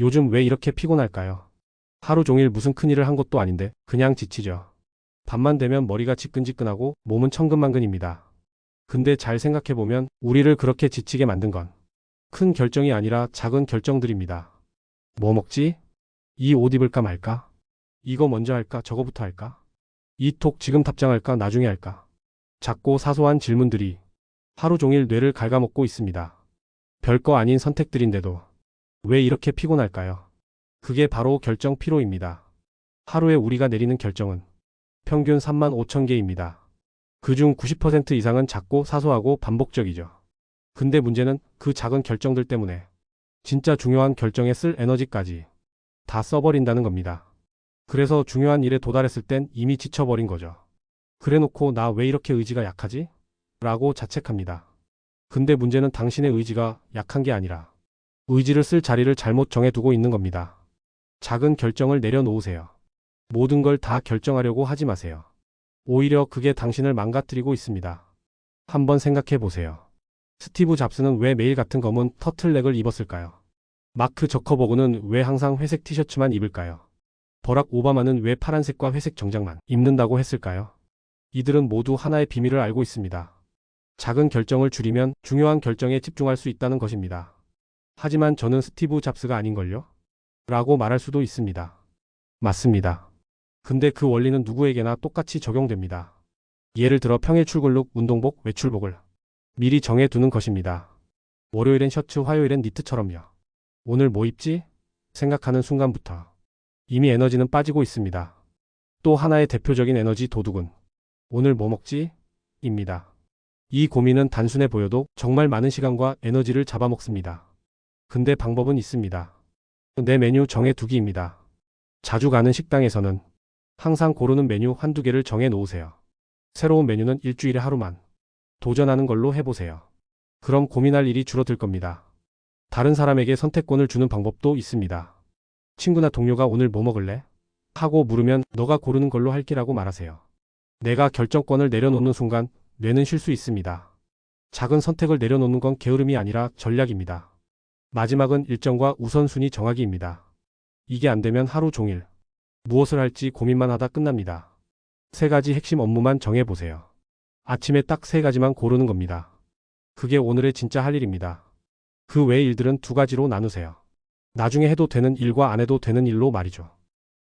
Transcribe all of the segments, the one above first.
요즘 왜 이렇게 피곤할까요? 하루 종일 무슨 큰일을 한 것도 아닌데 그냥 지치죠. 밤만 되면 머리가 지끈지끈하고 몸은 천근만근입니다. 근데 잘 생각해보면 우리를 그렇게 지치게 만든 건 큰 결정이 아니라 작은 결정들입니다. 뭐 먹지? 이 옷 입을까 말까? 이거 먼저 할까 저거부터 할까? 이 톡 지금 답장할까 나중에 할까? 작고 사소한 질문들이 하루 종일 뇌를 갉아먹고 있습니다. 별거 아닌 선택들인데도 왜 이렇게 피곤할까요? 그게 바로 결정 피로입니다. 하루에 우리가 내리는 결정은 평균 3만 5천 개입니다. 그중 90% 이상은 작고 사소하고 반복적이죠. 근데 문제는 그 작은 결정들 때문에 진짜 중요한 결정에 쓸 에너지까지 다 써버린다는 겁니다. 그래서 중요한 일에 도달했을 땐 이미 지쳐버린 거죠. 그래 놓고 나 왜 이렇게 의지가 약하지? 라고 자책합니다. 근데 문제는 당신의 의지가 약한 게 아니라 의지를 쓸 자리를 잘못 정해두고 있는 겁니다. 작은 결정을 내려놓으세요. 모든 걸 다 결정하려고 하지 마세요. 오히려 그게 당신을 망가뜨리고 있습니다. 한번 생각해 보세요. 스티브 잡스는 왜 매일 같은 검은 터틀넥을 입었을까요? 마크 저커버그는 왜 항상 회색 티셔츠만 입을까요? 버락 오바마는 왜 파란색과 회색 정장만 입는다고 했을까요? 이들은 모두 하나의 비밀을 알고 있습니다. 작은 결정을 줄이면 중요한 결정에 집중할 수 있다는 것입니다. 하지만 저는 스티브 잡스가 아닌걸요? 라고 말할 수도 있습니다. 맞습니다. 근데 그 원리는 누구에게나 똑같이 적용됩니다. 예를 들어 평일 출근룩, 운동복, 외출복을 미리 정해두는 것입니다. 월요일엔 셔츠, 화요일엔 니트처럼요. 오늘 뭐 입지? 생각하는 순간부터 이미 에너지는 빠지고 있습니다. 또 하나의 대표적인 에너지 도둑은 오늘 뭐 먹지? 입니다. 이 고민은 단순해 보여도 정말 많은 시간과 에너지를 잡아먹습니다. 근데 방법은 있습니다. 내 메뉴 정해두기입니다. 자주 가는 식당에서는 항상 고르는 메뉴 한두 개를 정해 놓으세요. 새로운 메뉴는 일주일에 하루만 도전하는 걸로 해보세요. 그럼 고민할 일이 줄어들 겁니다. 다른 사람에게 선택권을 주는 방법도 있습니다. 친구나 동료가 오늘 뭐 먹을래? 하고 물으면 너가 고르는 걸로 할게라고 말하세요. 내가 결정권을 내려놓는 순간 뇌는 쉴 수 있습니다. 작은 선택을 내려놓는 건 게으름이 아니라 전략입니다. 마지막은 일정과 우선순위 정하기입니다. 이게 안 되면 하루 종일 무엇을 할지 고민만 하다 끝납니다. 세 가지 핵심 업무만 정해보세요. 아침에 딱 세 가지만 고르는 겁니다. 그게 오늘의 진짜 할 일입니다. 그 외의 일들은 두 가지로 나누세요. 나중에 해도 되는 일과 안 해도 되는 일로 말이죠.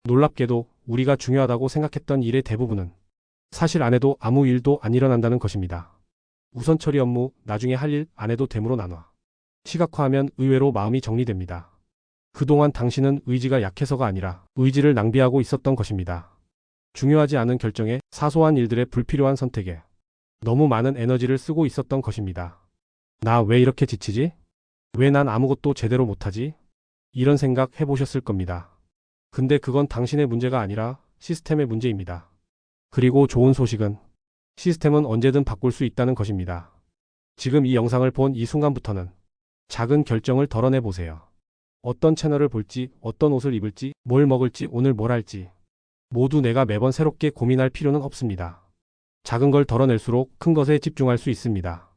놀랍게도 우리가 중요하다고 생각했던 일의 대부분은 사실 안 해도 아무 일도 안 일어난다는 것입니다. 우선 처리 업무, 나중에 할 일, 안 해도 됨으로 나눠. 시각화하면 의외로 마음이 정리됩니다. 그동안 당신은 의지가 약해서가 아니라 의지를 낭비하고 있었던 것입니다. 중요하지 않은 결정에 사소한 일들의 불필요한 선택에 너무 많은 에너지를 쓰고 있었던 것입니다. 나 왜 이렇게 지치지? 왜 난 아무것도 제대로 못하지? 이런 생각 해보셨을 겁니다. 근데 그건 당신의 문제가 아니라 시스템의 문제입니다. 그리고 좋은 소식은 시스템은 언제든 바꿀 수 있다는 것입니다. 지금 이 영상을 본 이 순간부터는 작은 결정을 덜어내 보세요. 어떤 채널을 볼지, 어떤 옷을 입을지, 뭘 먹을지, 오늘 뭘 할지. 모두 내가 매번 새롭게 고민할 필요는 없습니다. 작은 걸 덜어낼수록 큰 것에 집중할 수 있습니다.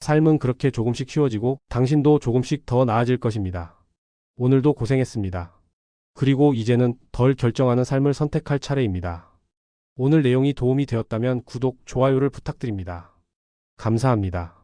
삶은 그렇게 조금씩 쉬워지고 당신도 조금씩 더 나아질 것입니다. 오늘도 고생했습니다. 그리고 이제는 덜 결정하는 삶을 선택할 차례입니다. 오늘 내용이 도움이 되었다면 구독, 좋아요를 부탁드립니다. 감사합니다.